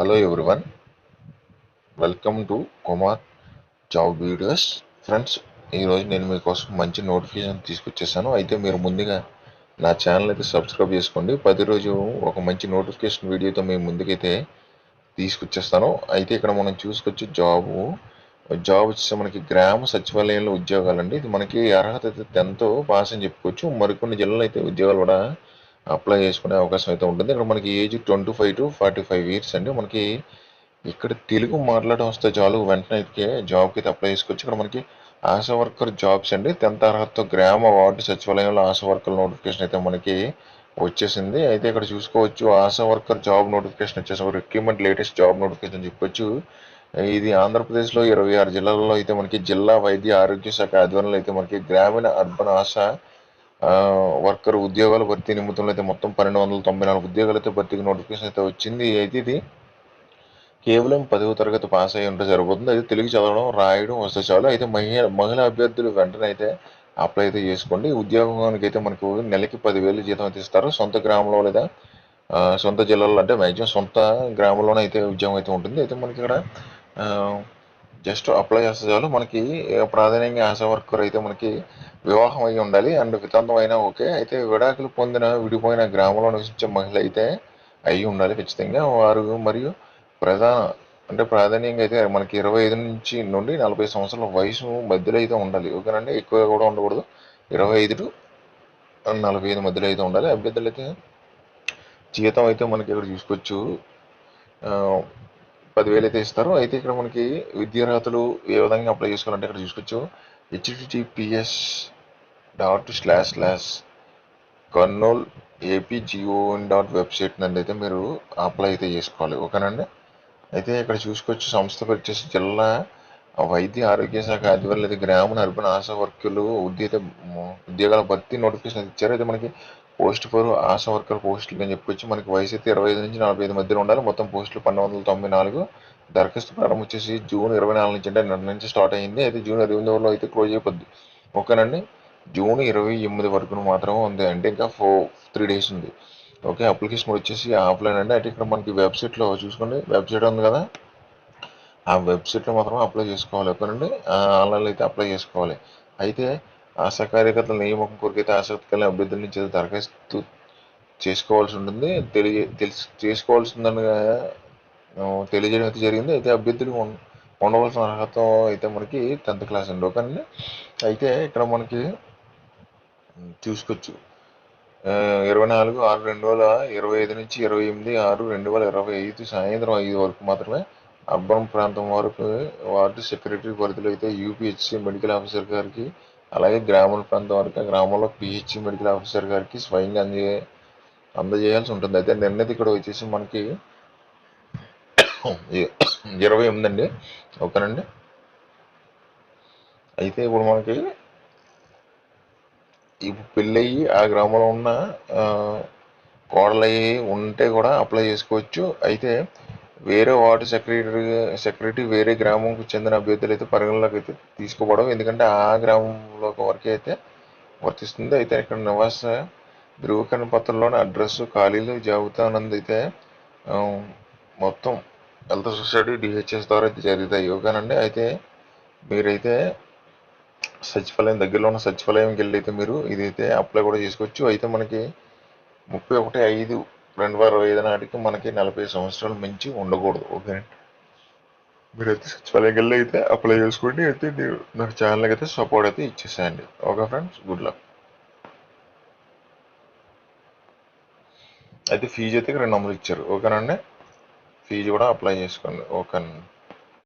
Hello everyone welcome to Kumar job videos friends ఈరోజు నేను మీకోసం మంచి నోటిఫికేషన్ తీసుకొచ్చేసాను. అయితే మీరు ముందుగా నా ఛానల్ అయితే సబ్స్క్రైబ్ చేసుకోండి. పది రోజు ఒక మంచి నోటిఫికేషన్ వీడియోతో మేము ముందుకైతే తీసుకొచ్చేస్తాను. అయితే ఇక్కడ మనం చూసుకొచ్చి జాబు జాబ్ వచ్చేసి మనకి గ్రామ సచివాలయంలో ఉద్యోగాలండి. ఇది మనకి అర్హత అయితే టెన్త్ పాస్ అని చెప్పుకోవచ్చు. మరికొన్ని జిల్లాలో అయితే ఉద్యోగాలు కూడా అప్లై చేసుకునే అవకాశం అయితే ఉంటుంది. ఇక్కడ మనకి age twenty five to forty five years అండి. మనకి ఇక్కడ తెలుగు మాట్లాడడం వస్తే చాలు వెంటనే అయితే జాబ్కి అయితే అప్లై చేసుకోవచ్చు. ఇక్కడ మనకి ఆశా వర్కర్ జాబ్స్ అండి. టెన్త్ అర్హతతో గ్రామ వార్డు సచివాలయంలో ఆశా వర్కర్ నోటిఫికేషన్ అయితే మనకి వచ్చేసింది. అయితే ఇక్కడ చూసుకోవచ్చు ఆశా వర్కర్ జాబ్ నోటిఫికేషన్ వచ్చేసి రిక్రూట్మెంట్ లేటెస్ట్ జాబ్ నోటిఫికేషన్ చెప్పొచ్చు. ఇది ఆంధ్రప్రదేశ్లో ఇరవై ఆరు జిల్లాలలో అయితే మనకి జిల్లా వైద్య ఆరోగ్య శాఖ ఆధ్వర్యంలో అయితే మనకి గ్రామీణ అర్బన్ ఆశ వర్కర్ ఉద్యోగాల భర్తీ నిమిత్తంలో అయితే మొత్తం పన్నెండు వందల తొంభై నాలుగు ఉద్యోగాలు అయితే భర్తీకి నోటిఫికేషన్ అయితే వచ్చింది. అయితే ఇది కేవలం పదవ తరగతి పాస్ అయ్యి ఉంటే సరిపోతుంది. అయితే తెలుగు చదవడం రాయడం వస్తే చాలు. అయితే మహిళ మహిళా అభ్యర్థులు వెంటనే అయితే అప్లై అయితే చేసుకోండి. ఉద్యోగానికి అయితే మనకు నెలకి పదివేలు జీతం అయితే ఇస్తారు. సొంత గ్రామంలో లేదా సొంత జిల్లాలో అంటే మ్యాక్సిమం సొంత గ్రామంలోనే అయితే ఉద్యోగం అయితే ఉంటుంది. అయితే మనకి ఇక్కడ జస్ట్ అప్లై చేస్తే చాలు. మనకి ప్రాధాన్యంగా ఆశా వర్కర్ అయితే మనకి వివాహం అయి ఉండాలి. అండ్ వితంతం అయినా ఓకే. అయితే విడాకులు పొందిన విడిపోయిన గ్రామంలో నివసించే మహిళ అయితే అయి ఉండాలి ఖచ్చితంగా. వారు మరియు ప్రధాన అంటే ప్రాధాన్యంగా అయితే మనకి ఇరవై ఐదు నుంచి నుండి నలభై సంవత్సరాల వయసు మధ్యలో అయితే ఉండాలి. ఓకేనండి? ఎక్కువ కూడా ఉండకూడదు. ఇరవై ఐదు టు నలభై ఐదు మధ్యలో అయితే ఉండాలి. అభ్యర్థులు అయితే జీతం అయితే మనకి ఇక్కడ చూసుకోవచ్చు. పదివేలు అయితే ఇస్తారు. అయితే ఇక్కడ మనకి విద్యార్హతలు ఏ విధంగా అప్లై చేసుకోవాలంటే ఇక్కడ చూసుకోవచ్చు. HTTPS dot slash slash Kurnool A P G O N dot website నుండి అయితే మీరు అప్లై అయితే చేసుకోవాలి. ఓకేనండి? అయితే ఇక్కడ చూసుకోవచ్చు సంస్థ వచ్చేసి జిల్లా వైద్య ఆరోగ్య శాఖ ఆధ్వర్యంలో అయితే గ్రామీణ అర్బన్ ఆశా వర్కులు ఉద్యోగ ఉద్యోగాల భర్తీ నోటిఫికేషన్ అయితే ఇచ్చారు. అయితే మనకి పోస్ట్ ఫర్ ఆశా వర్కర్ పోస్టులు అని చెప్పుకోవచ్చు మనకి వయసు అయితే ఇరవై ఐదు నుంచి నలభై ఐదు మధ్యలో ఉండాలి. మొత్తం పోస్టులు పన్నెండు వందల తొంభై నాలుగు. దరఖాస్తు ప్రారంభం వచ్చేసి జూన్ ఇరవై నాలుగు నుంచి అంటే నిన్న నుంచి స్టార్ట్ అయింది అయితే జూన్ ఇరవై ఎనిమిదిలో అయితే క్లోజ్ అయిపోద్ది. ఓకేనండి? జూన్ ఇరవై ఎనిమిది వరకు మాత్రమే ఉంది. అంటే ఇంకా ఫోర్ త్రీ డేస్ ఉంది. ఓకే అప్లికేషన్ వచ్చేసి ఆఫ్లైన్ అండి. అయితే ఇక్కడ మనకి వెబ్సైట్లో చూసుకోండి. వెబ్సైట్ ఉంది కదా? ఆ వెబ్సైట్లో మాత్రం అప్లై చేసుకోవాలి. ఓకేనండి? ఆన్లైన్లో అయితే అప్లై చేసుకోవాలి. అయితే ఆశా నియమం నియామకం ఆసక్తికరణ ఆసక్తి కలిగిన అభ్యర్థుల నుంచి దరఖాస్తు చేసుకోవాల్సి ఉంటుంది. తెలియ తెలిసి చేసుకోవాల్సిందని తెలియజేయడం అయితే జరిగింది. అయితే అభ్యర్థులు ఉండవలసిన అర్హత అయితే మనకి టెన్త్ క్లాస్ అండి. ఓకేనండి అయితే ఇక్కడ మనకి చూసుకోవచ్చు ఇరవై నాలుగు ఆరు రెండు వేల ఇరవై ఐదు నుంచి ఇరవై ఎనిమిది ఆరు రెండు వేల ఇరవై ఐదు సాయంత్రం ఐదు వరకు మాత్రమే అర్బన్ ప్రాంతం వరకు వార్డు సెక్రటరీ పరిధిలో అయితే యూపీహెచ్సి మెడికల్ ఆఫీసర్ గారికి అలాగే గ్రామీణ ప్రాంతం వరకు ఆ గ్రామంలో పిహెచ్ మెడికల్ ఆఫీసర్ గారికి స్వయంగా అందజే అందజేయాల్సి ఉంటుంది. అయితే నిన్నది ఇక్కడ వచ్చేసి మనకి ఇరవై ఎనిమిది అండి. ఓకేనండి? అయితే ఇప్పుడు మనకి ఇప్పుడు పెళ్ళయి ఆ గ్రామంలో ఉన్న కోడలయ్యి ఉంటే కూడా అప్లై చేసుకోవచ్చు. అయితే వేరే వార్డు సెక్రటరీ సెక్రటరీ వేరే గ్రామంకు చెందిన అభ్యర్థులు అయితే పరిగణలోకి అయితే తీసుకోవడం. ఎందుకంటే ఆ గ్రామంలో వరకే అయితే వర్తిస్తుంది. అయితే ఇక్కడ నివాస ధృవీకరణ పత్రంలోని అడ్రస్ ఖాళీలు జాబితా అన్నది అయితే మొత్తం హెల్త్ సొసైటీ డిహెచ్ఎస్ ద్వారా అయితే జరుగుతాయి ఓకేనండి అయితే మీరైతే సచివాలయం దగ్గరలో ఉన్న సచివాలయంకి వెళ్ళి అయితే మీరు ఇదైతే అప్లై కూడా చేసుకోవచ్చు. అయితే మనకి ముప్పై ఒకటి ఐదు రెండు వేల ఇరవై ఐదు నాటికి మనకి నలభై సంవత్సరాలు మించి ఉండకూడదు ఓకే మీరు అయితే సచివాలయంలో అయితే అప్లై చేసుకోండి అయితే నేను నాకు ఛానల్కి అయితే సపోర్ట్ అయితే ఇచ్చేసేయండి. Okay friends good luck. అయితే ఫీజు అయితే ఇక్కడ రెండు వందలు ఇచ్చారు ఓకేనండి? ఫీజు కూడా అప్లై చేసుకోండి ఓకేనండి.